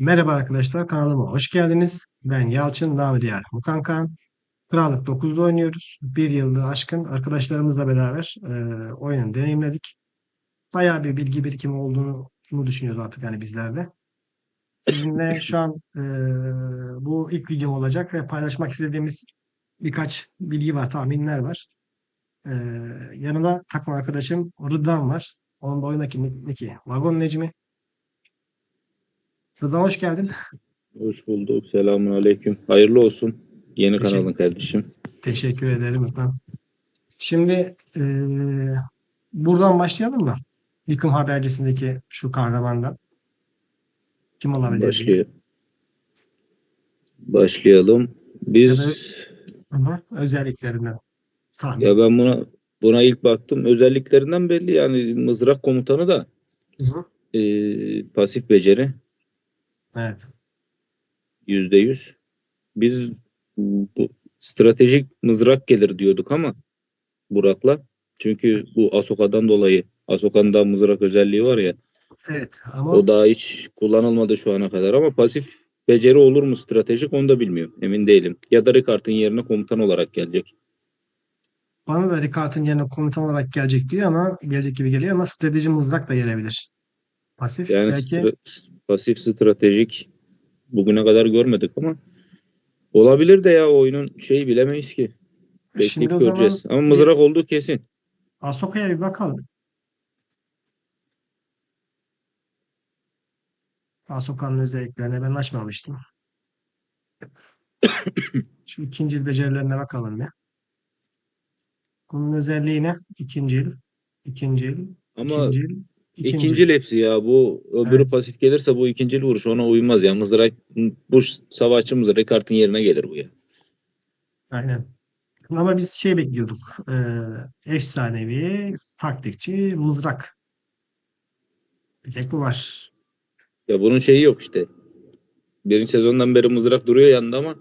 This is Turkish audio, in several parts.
Merhaba arkadaşlar kanalıma hoş geldiniz. Ben Yalçın Namı Diyar Mukankan. Krallık 9'da oynuyoruz. Bir yıldır aşkın arkadaşlarımızla beraber e, oyunu deneyimledik. Bayağı bir bilgi birikimi olduğunu düşünüyoruz artık yani bizlerde. Sizinle şu an e, bu ilk videom olacak ve paylaşmak istediğimiz birkaç bilgi var, tahminler var. E, yanımda takım arkadaşım Rıdvan var. Onun da oyundaki nick'i Vagon Necmi. Rıdvan hoş geldin. Hoş bulduk. Selamun aleyküm. Hayırlı olsun. Yeni Teşekkür- kanalın kardeşim. Teşekkür ederim Rıdvan. Şimdi eee, buradan başlayalım mı? Yıkım habercisindeki şu kahramandan. Kim olabilir? Başlıyor. Başlayalım. Biz hı, Özelliklerinden. Tahmin. ya ben buna buna ilk baktım. Özelliklerinden belli yani mızrak komutanı da Hı hı. e, pasif beceri Evet. yüzde yüz. Biz bu stratejik mızrak gelir diyorduk ama Burak'la. Çünkü bu Asoka'dan dolayı Asoka'nın da mızrak özelliği var ya. Evet ama O daha hiç kullanılmadı şu ana kadar ama pasif beceri olur mu stratejik onu da bilmiyorum. Emin değilim. Ya da Ricard'ın yerine komutan olarak gelecek. bana da Ricard'ın yerine komutan olarak gelecek diyor ama gelecek gibi geliyor ama strateji mızrak da gelebilir. Pasif Yani belki stra- pasif stratejik bugüne kadar görmedik ama olabilir de ya oyunun şeyi bilemeyiz ki. Bekleyip şimdi o zaman göreceğiz. Ama mızrak olduğu kesin. Ahsoka'ya bir bakalım. Ahsoka'nın özelliklerine ben açmamıştım. Şu ikinci becerilerine bakalım ya. Bunun özelliği ne? İkincil, ikincil, Ama ikincil, ikincil. ikincil hepsi ya. Bu öbürü Evet. pasif gelirse bu ikincil vuruş ona uymaz ya. Mızrak bu savaşçı mızrak Ricard'ın yerine gelir bu ya. Aynen. Ama biz şey bekliyorduk. Ee, efsanevi, taktikçi, mızrak. Bir tek bu var. Ya bunun şeyi yok işte. Birinci sezondan beri mızrak duruyor yanında ama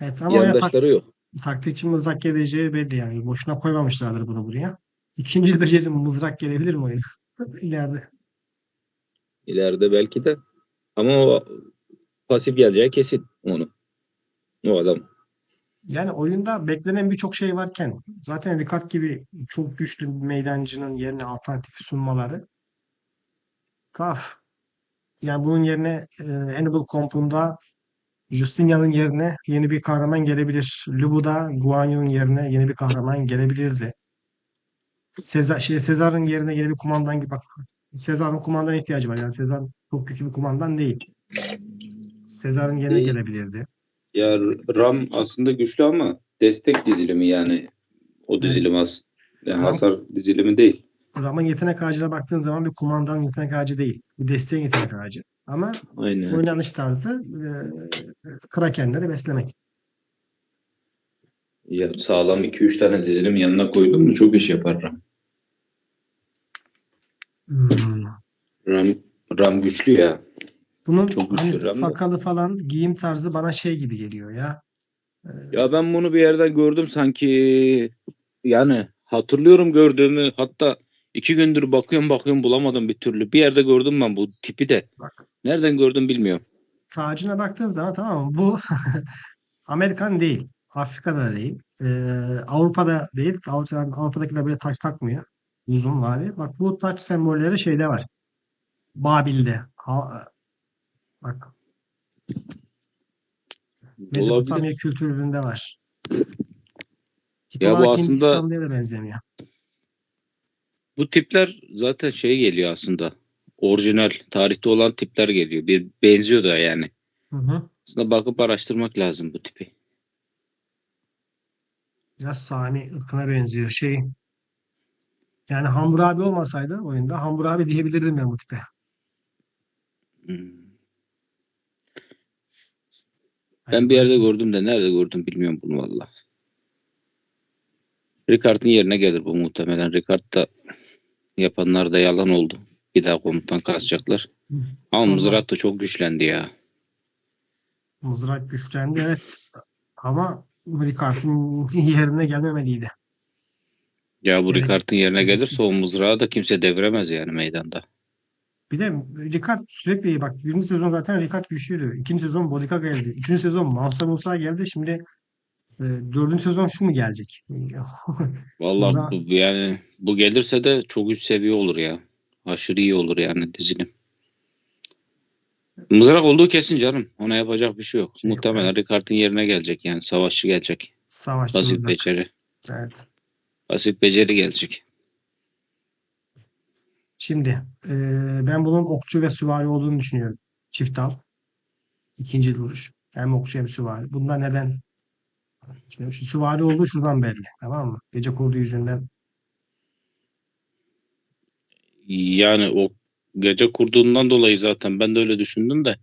Evet ama o ya tak- yandaşları yok. taktikçi mızrak geleceği belli yani. Boşuna koymamışlardır bunu buraya. İkinci beceri mızrak gelebilir mi o yüzden? İleride. İleride belki de. Ama o pasif geleceği kesin onu. O adam. Yani oyunda beklenen birçok şey varken zaten Ricard gibi çok güçlü bir meydancının yerine alternatif sunmaları kaf. Yani bunun yerine e, Hannibal Compton'da Justinian'ın yerine yeni bir kahraman gelebilir. Lubu'da Guan Yu'nun yerine yeni bir kahraman gelebilirdi. Sezar, şey, Sezar'ın yerine yeni bir kumandan gibi bak. Sezar'ın kumandan ihtiyacı var. Yani Sezar çok güçlü bir kumandan değil. Sezar'ın yerine Değil. gelebilirdi. Ya RAM aslında güçlü ama destek dizilimi yani. O dizilim az. Yani RAM- hasar dizilimi değil. Ram'ın yetenek ağacına baktığın zaman bir kumandan yetenek ağacı değil. Bir desteğin yetenek ağacı. Ama Aynen. oynanış tarzı e, Krakenleri beslemek. Ya sağlam 2-3 tane dizilim yanına koydun mu çok iş yapar RAM. Hmm. RAM, RAM güçlü ya. Bunun Çok hani güçlü Ram da. sakalı falan giyim tarzı bana şey gibi geliyor ya. Ya ben bunu bir yerden gördüm sanki. Yani hatırlıyorum gördüğümü. Hatta iki gündür bakıyorum bakıyorum bulamadım bir türlü. Bir yerde gördüm ben bu tipi de. Bak Nereden gördüm bilmiyorum. tacına baktığın zaman tamam mı? Bu Amerikan değil. Afrika'da değil. e, Avrupa'da değil. Avrupa, Avrupa'dakiler böyle taç takmıyor. Uzun vade. Bak bu taç sembolleri şeyde var. Babil'de. Ha- bak Mezopotamya kültüründe var. Tip Ya bu aslında- da benzemiyor. Bu tipler zaten şey geliyor aslında. Orijinal tarihte olan tipler geliyor. Bir benziyor da yani. Hı hı. Aslında bakıp araştırmak lazım bu tipi. Biraz Sami ırkına benziyor. Şey yani Hammurabi olmasaydı oyunda Hammurabi diyebilirdim ben bu tipe. Hmm. Ben bir yerde gördüm de nerede gördüm bilmiyorum bunu valla. Ricard'ın yerine gelir bu muhtemelen. Ricard da yapanlar da yalan oldu. Bir daha komutan kasacaklar. Hı. Ama Sonra- mızrak da çok güçlendi ya. Mızrak güçlendi evet. Ama Ricard'ın yerine gelmemeliydi. Ya bu Ricard'ın yerine gereksiz. gelirse o mızrağı da kimse deviremez yani meydanda. Bir de Ricard sürekli iyi. Bak birinci sezon zaten Ricard güçlüydü. İkinci sezon Bodica geldi. Üçüncü sezon Mansa Musa geldi. Şimdi e, dördüncü sezon şu mu gelecek? Vallahi Mızrak- bu, yani bu gelirse de çok üst seviye olur ya. Aşırı iyi olur yani dizilim. Mızrak olduğu kesin canım. Ona yapacak bir şey yok. Şey Muhtemelen evet. Ricard'ın yerine gelecek yani. Savaşçı gelecek. Savaşçı Basit mızrak. beceri. Evet. Basit beceri gelecek. Şimdi e, ben bunun okçu ve süvari olduğunu düşünüyorum. Çift dal. İkinci vuruş. Hem okçu hem süvari. Bunlar neden? İşte şu süvari olduğu şuradan belli. Tamam mı? Gece kurdu yüzünden. Yani o gece kurduğundan dolayı zaten ben de öyle düşündüm de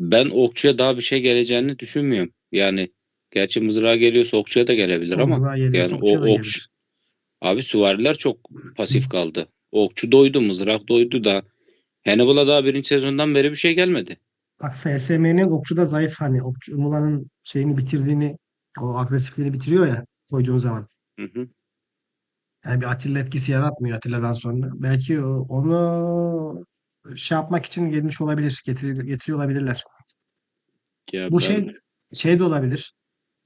ben okçuya daha bir şey geleceğini düşünmüyorum. Yani gerçi mızrağa geliyorsa okçuya da gelebilir ama Mızrağa geliyorsa yani o okçu-. Abi süvariler çok pasif kaldı. Okçu doydu, mızrak doydu da Hannibal'a daha birinci sezondan beri bir şey gelmedi. Bak FSM'nin okçuda zayıf hani okçu Mulan'ın şeyini bitirdiğini o agresifliğini bitiriyor ya koyduğun zaman. Hı hı. Yani bir Atilla etkisi yaratmıyor Atilla'dan sonra. Belki onu şey yapmak için gelmiş olabilir. Getiriyor, getiriyor olabilirler. Ya Bu ben- şey şey de olabilir.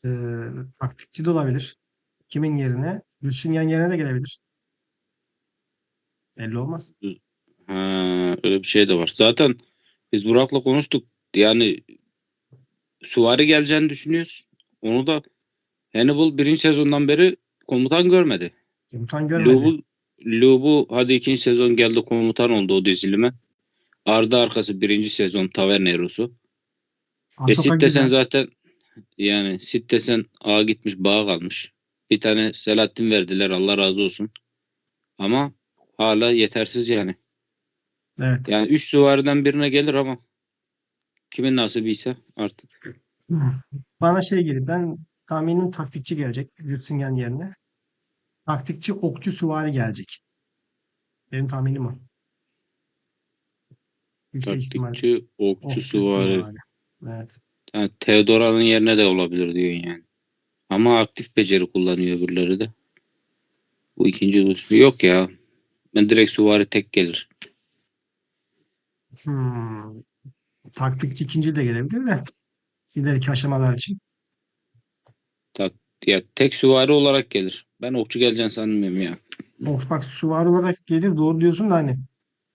E, taktikçi de olabilir. Kimin yerine? Justinian yerine de gelebilir. Belli olmaz. Ha, öyle bir şey de var. Zaten biz Burak'la konuştuk. Yani Suvari geleceğini düşünüyoruz. Onu da Hannibal birinci sezondan beri komutan görmedi. Komutan görmedi. Lubu, Lubu hadi ikinci sezon geldi komutan oldu o dizilime. Ardı arkası birinci sezon Tavernero'su. Ve Ahsoka Sid desen zaten yani Sid desen ağa gitmiş bağa kalmış. Bir tane Selahattin verdiler Allah razı olsun. Ama hala yetersiz yani. Evet. Yani 3 süvariden birine gelir ama kimin nasibiyse artık. Bana şey geliyor. Ben tahminim taktikçi gelecek. Justinian yerine. Taktikçi okçu süvari gelecek. Benim tahminim o. Yüksek. Taktikçi, okçu, Okçu süvari. süvari. Evet. Yani Theodora'nın yerine de olabilir diyorsun yani. Ama aktif beceri kullanıyor öbürleri de. Bu ikinci dostu. Yok ya. Ben direkt süvari tek gelir. Hmm. Taktikçi ikinci de gelebilir de. İleriki aşamalar için. Ya tek süvari olarak gelir. Ben okçu geleceğini sanmıyorum ya. Ok, bak süvari olarak gelir doğru diyorsun da hani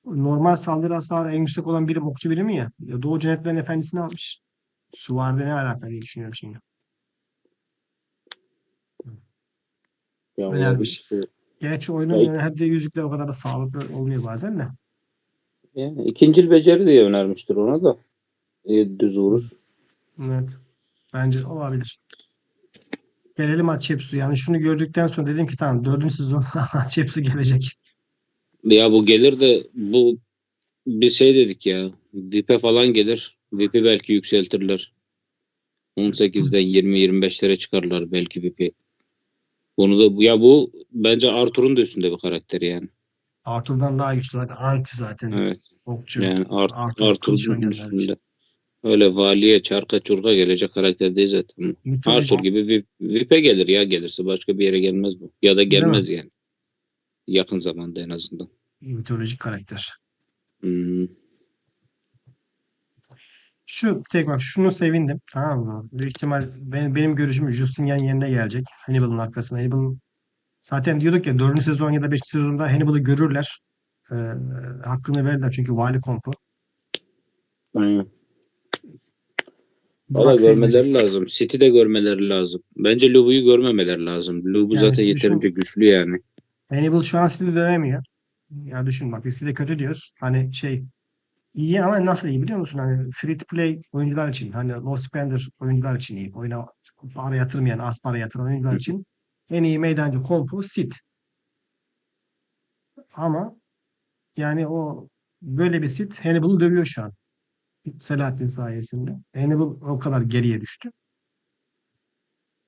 normal saldırı hasarı en yüksek olan birim okçu birimi ya. ya Doğu Cennetlerin Efendisi'ni almış. Süvaride ne alaka diye düşünüyorum şimdi. Ya Önermiş. olabilir. Gerçi oyunun yani hem de yüzükler o kadar da sağlıklı olmuyor bazen de. Yani ikincil beceri diye önermiştir ona da. E, düz vurur. Evet. Bence olabilir. Gelelim Hatshepsu. Yani şunu gördükten sonra dedim ki tamam dördüncü sezon Hatshepsu gelecek. Ya bu gelir de bu bir şey dedik ya. VIP'e falan gelir. VIP'i belki yükseltirler. 18'den 20-25'lere çıkarlar belki VIP'i. Bunu da ya bu bence Arthur'un da üstünde bir karakteri yani. Arthur'dan daha güçlü zaten. Anti zaten. Evet. Okçu. Yani Art, Arthur Arthur'un üstünde. Öyle valiye çarka çurka gelecek karakter değil zaten. Mitoloji, Arthur gibi VIP, VIP'e gelir ya gelirse başka bir yere gelmez bu. Ya da gelmez yani. Yakın zamanda en azından. mitolojik karakter. Hmm. Şu tek bak şunu sevindim. Tamam mı? Büyük ihtimal benim, benim görüşüm Justinian yerine gelecek. Hannibal'ın arkasına. Hannibal zaten diyorduk ya 4. sezon ya da 5. sezonda Hannibal'ı görürler. Ee, hakkını verirler çünkü vali kompu. Aynen. Valla görmeleri lazım. City'de görmeleri lazım. Bence Lubu'yu görmemeleri lazım. Lubu Yani zaten düşün- yeterince güçlü yani. Hannibal şu an City'de dövemiyor. Ya düşün bak biz City kötü diyoruz. Hani şey iyi ama nasıl iyi biliyor musun? Hani free to play oyuncular için. Hani low spender oyuncular için iyi. Oyuna para yatırmayan, az para yatıran oyuncular için en iyi meydancı kompu City. Ama yani o böyle bir sit Hannibal'ı dövüyor şu an. Selahattin sayesinde. Hannibal o kadar geriye düştü.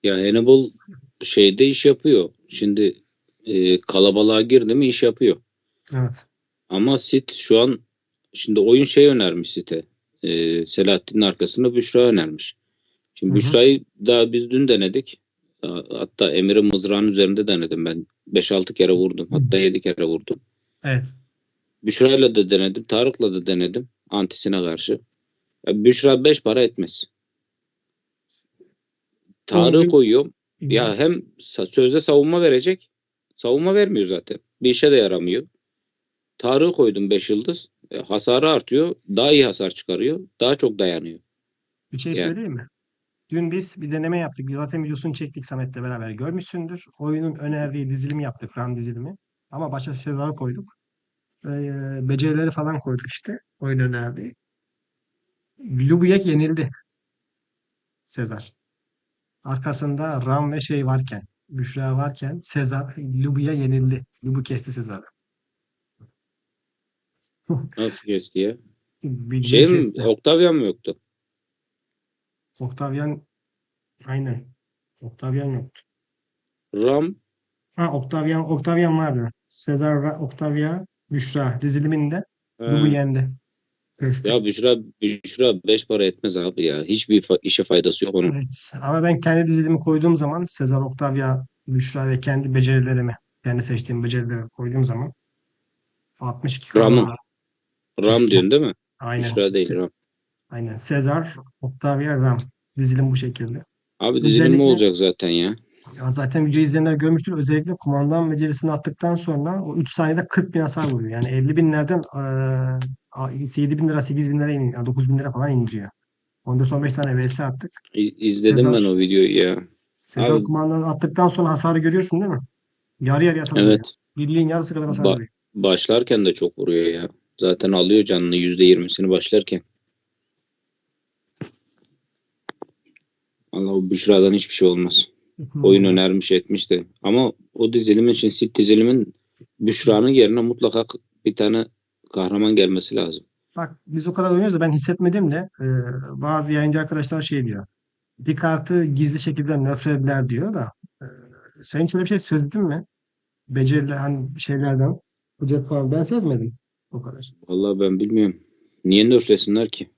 Ya Hannibal şeyde iş yapıyor. Şimdi e, kalabalığa girdi mi iş yapıyor. Evet. Ama Sit şu an şimdi oyun şey önermiş Sit'e. E, Selahattin'in arkasında Büşra önermiş. Şimdi. Büşra'yı daha biz dün denedik. Hatta Emir'in mızrağının üzerinde denedim ben. 5-6 kere vurdum. Hatta 7 kere vurdum. Evet. Büşra'yla da denedim. Tarık'la da denedim. Antisine karşı. Ya Büşra 5 para etmez. Oğlum, koyuyorum. Ya hem sözde savunma verecek. Savunma vermiyor zaten. Bir işe de yaramıyor. Tarık'ı koydum 5 yıldız. E, hasarı artıyor. Daha iyi hasar çıkarıyor. Daha çok dayanıyor. Bir şey Yani. söyleyeyim mi? Dün biz bir deneme yaptık. Zaten videosunu çektik Samet'le beraber. Görmüşsündür. Oyunun önerdiği dizilimi yaptık. RAM dizilimi. Ama başa Sezar'ı koyduk. Ee, becerileri falan koyduk işte. Oyun önerdiği. Lubiyek yenildi. Sezar. Arkasında Ram ve şey varken, Büşra varken Sezar Lubu'ya yenildi. Lubu kesti Sezar'ı. Nasıl kesti ya? Bildiğin Şey mi? kesti. Octavian mı yoktu? Octavian aynen. Octavian yoktu. Ram Ha Octavian, Octavian vardı. Sezar, Ra- Octavia, Büşra diziliminde he. Lubu yendi. Kesti. Ya Büşra, Büşra 5 para etmez abi ya. Hiçbir fa- işe faydası yok onun. Evet. Ama ben kendi dizilimi koyduğum zaman Sezar, Octavia, Büşra ve kendi becerilerimi, kendi seçtiğim becerileri koyduğum zaman 62 Ram'ın. kadroyla. Ram diyorsun değil mi? Aynen. Büşra değil Se- Ram. Aynen. Sezar, Octavia, Ram. Dizilim bu şekilde. Abi dizilim mi olacak zaten ya? Ya zaten video izleyenler görmüştür. Özellikle kumandan becerisini attıktan sonra o 3 saniyede 40 bin hasar vuruyor. Yani 50 binlerden eee 7 bin lira, 8 bin lira, in, yani 9 bin lira falan indiriyor. 14-15 tane vs attık. İ- İzledim Sezar- ben o videoyu ya. Sezar Abi- kumandan attıktan sonra hasarı görüyorsun değil mi? Yarı yarıya hasar vuruyor. Evet. Birliğin yarısı kadar hasar Ba- vuruyor. Başlarken de çok vuruyor ya. Zaten alıyor canını %20'sini başlarken. Allah o Büşra'dan hiçbir şey olmaz. Oyun önermiş etmiş de. Ama o dizilim için sit dizilimin Büşra'nın yerine mutlaka bir tane kahraman gelmesi lazım. Bak biz o kadar oynuyoruz da ben hissetmedim de eee, bazı yayıncı arkadaşlar şey diyor. Bir kartı gizli şekilde nöflediler diyor da eee, sen hiç öyle bir şey sezdin mi? Beceriler hani şeylerden. Falan ben sezmedim. O kadar. Vallahi ben bilmiyorum. Niye nöflesinler ki?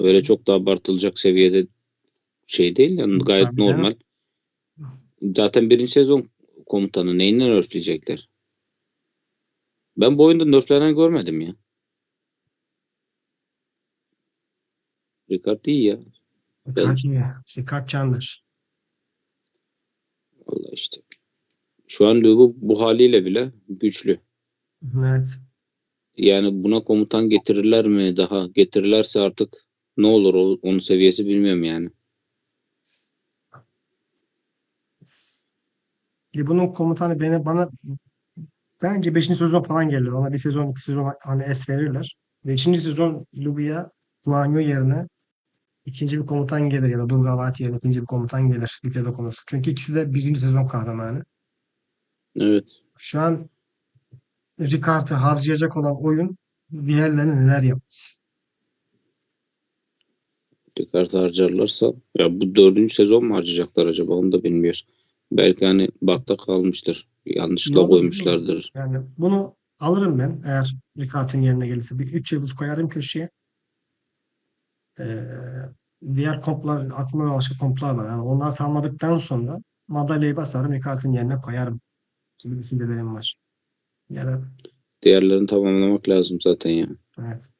Öyle çok da abartılacak seviyede şey değil yani gayet Tabii canım. normal. Zaten birinci sezon komutanı neyinden nörfleyecekler? Ben bu oyunda nörflenen görmedim ya. Ricard iyi ya. Ben- Kart iyi. Candır. Vallahi işte. Şu an bu, bu haliyle bile güçlü. Evet. Yani buna komutan getirirler mi daha? Getirirlerse artık ne olur o, onun seviyesi bilmiyorum yani. E bunun komutanı beni bana bence 5. sezon falan gelir. Ona bir sezon, iki sezon hani es verirler. 5. sezon Lubu'ya Guanyu yerine ikinci bir komutan gelir ya da Durgavati yerine ikinci bir komutan gelir. Ligde konuşur. Çünkü ikisi de birinci sezon kahramanı. Evet. Şu an Ricard'ı harcayacak olan oyun diğerlerine neler yapmaz. Ricard harcarlarsa ya bu dördüncü sezon mu harcayacaklar acaba onu da bilmiyoruz. Belki hani bakta kalmıştır. Yanlışlıkla Yok, koymuşlardır. Yani bunu alırım ben eğer Ricard'ın yerine gelirse. Bir 3 yıldız koyarım köşeye. Ee, diğer komplar, aklıma başka komplar var. Yani onlar tamamladıktan sonra madalyayı basarım Ricard'ın yerine koyarım gibi düşüncelerim var. Yani Diğerlerini tamamlamak lazım zaten ya. evet.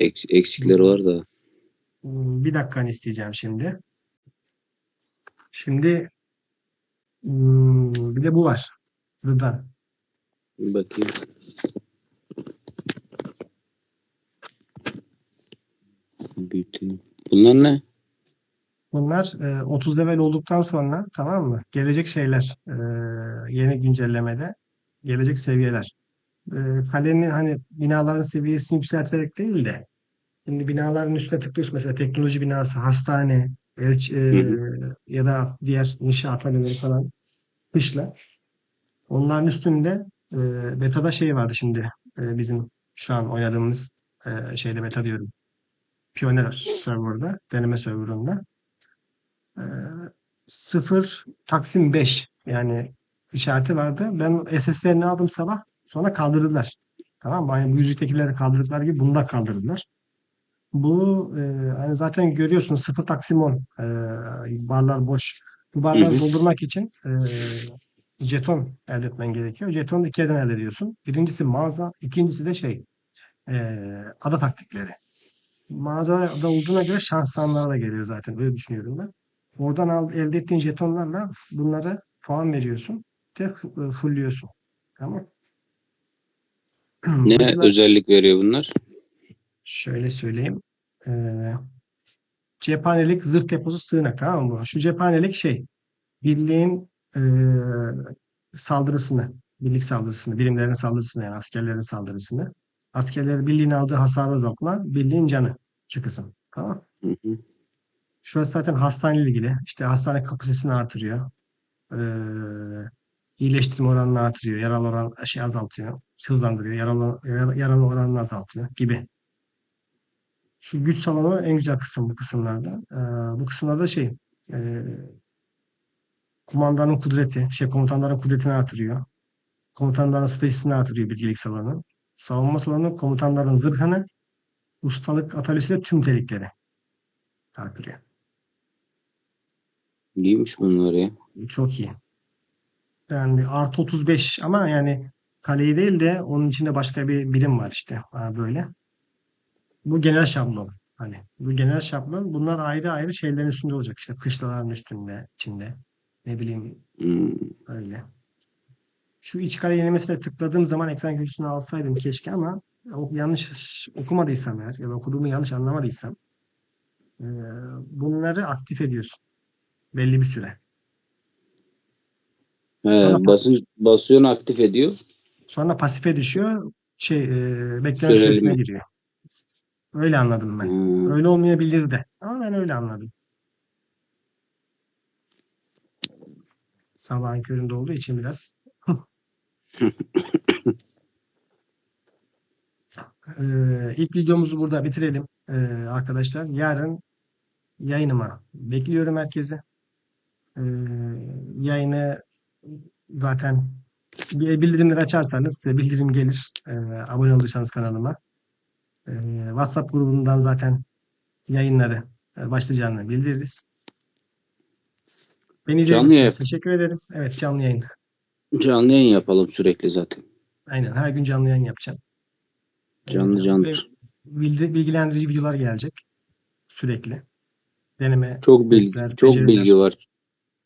Eks- eksikleri var da. Hmm, Bir dakikanı isteyeceğim şimdi. Şimdi hmm, bir de bu var. Rıdan. Bir bakayım. Bütün- Bunlar ne? Bunlar e, 30 level olduktan sonra tamam mı? Gelecek şeyler e, yeni güncellemede gelecek seviyeler. E, kalenin hani binaların seviyesini yükselterek değil de şimdi binaların üstüne tıklıyorsun mesela teknoloji binası, hastane, elç, e, ya da diğer inşaat atölyeleri falan kışla. Onların üstünde e, betada şey vardı şimdi e, bizim şu an oynadığımız e, şeyde beta diyorum. Pioneer serverda, deneme serverında. E, 0 Taksim 5 yani işareti vardı. Ben SS'lerini aldım sabah. Sonra kaldırdılar. Tamam mı? Aynı bu yüzüktekileri kaldırdıklar gibi bunu da kaldırdılar. Bu e, hani zaten görüyorsunuz 0 Taksim 10 e, barlar boş. Bu barları Hı hı. doldurmak için e, jeton elde etmen gerekiyor. Jetonu iki yerden elde ediyorsun. Birincisi mağaza, ikincisi de şey eee, ada taktikleri. Mağazada olduğuna göre şanslanlara da gelir zaten. Öyle düşünüyorum ben. Oradan al, elde ettiğin jetonlarla bunları puan veriyorsun. Tek fullliyorsun. Tamam. Ne Mesela- özellik veriyor bunlar? Şöyle söyleyeyim. Ee, cephanelik zırh deposu sığınak tamam mı? Şu cephanelik şey birliğin e, saldırısını, birlik saldırısını, birimlerin saldırısını yani askerlerin saldırısını. Askerlerin birliğin aldığı hasarı azaltma, birliğin canı şu kısım. Tamam. Hı hı. Şurası zaten hastaneyle ilgili. İşte hastane kapasitesini artırıyor. Ee, iyileştirme oranını artırıyor. Yaralı oran şey azaltıyor. Hızlandırıyor. Yaralı, yara- yaralı oranını azaltıyor gibi. Şu güç salonu en güzel kısım bu kısımlarda. Ee, bu kısımlarda şey e, kumandanın kudreti, şey komutanların kudretini artırıyor. Komutanların stratejisini artırıyor bilgelik salonu. Savunma salonu komutanların zırhını, ustalık atölyesiyle tüm telikleri artırıyor. İyiymiş bunlar ya. Çok iyi. Yani bir artı 35 ama yani kaleyi değil de onun içinde başka bir birim var işte. Ha, böyle. Bu genel şablon. Hani bu genel şablon. Bunlar ayrı ayrı şeylerin üstünde olacak. İşte kışlaların üstünde, içinde. Ne bileyim Hmm. öyle. Şu iç kale yenilemesine tıkladığım zaman ekran görüntüsünü alsaydım keşke ama yanlış okumadıysam eğer ya da okuduğumu yanlış anlamadıysam bunları aktif ediyorsun. Belli bir süre. He, Sonra- basın, basıyorsun aktif ediyor. Sonra pasife düşüyor. Şey, e, bekleme Süreli süresine mi? giriyor. Öyle anladım ben. Hmm. Öyle olmayabilir de. Ama ben öyle anladım. Sabahın köründe olduğu için biraz. Ee, ilk videomuzu burada bitirelim ee, arkadaşlar. Yarın yayınıma bekliyorum herkese. Ee, yayını zaten bildirimleri açarsanız size bildirim gelir. Ee, abone olduysanız kanalıma. Ee, WhatsApp grubundan zaten yayınları e, başlayacağını bildiririz. Beni izlediğiniz için teşekkür ederim. Evet canlı yayın. Canlı yayın yapalım sürekli zaten. Aynen her gün canlı yayın yapacağım. Canlı canlı. bilgilendirici videolar gelecek sürekli. Deneme Çok bilgi, testler, çok beceriler. bilgi var.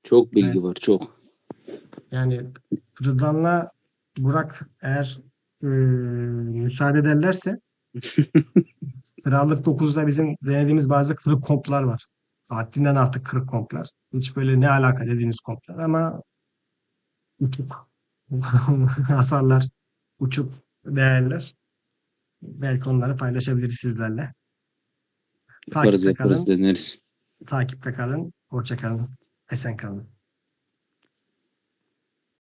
Çok bilgi Evet. var, çok. Yani Rıdvan'la Burak eğer e, müsaade ederlerse Krallık 9'da bizim denediğimiz bazı kırık komplar var. Haddinden artık kırık komplar. Hiç böyle ne alaka dediğiniz komplar ama uçuk hasarlar, uçuk değerler. Belki onları paylaşabiliriz sizlerle. Yaparız Takipte yaparız kalın, deneriz. takipte kalın. Hoşça kalın. Esen kalın.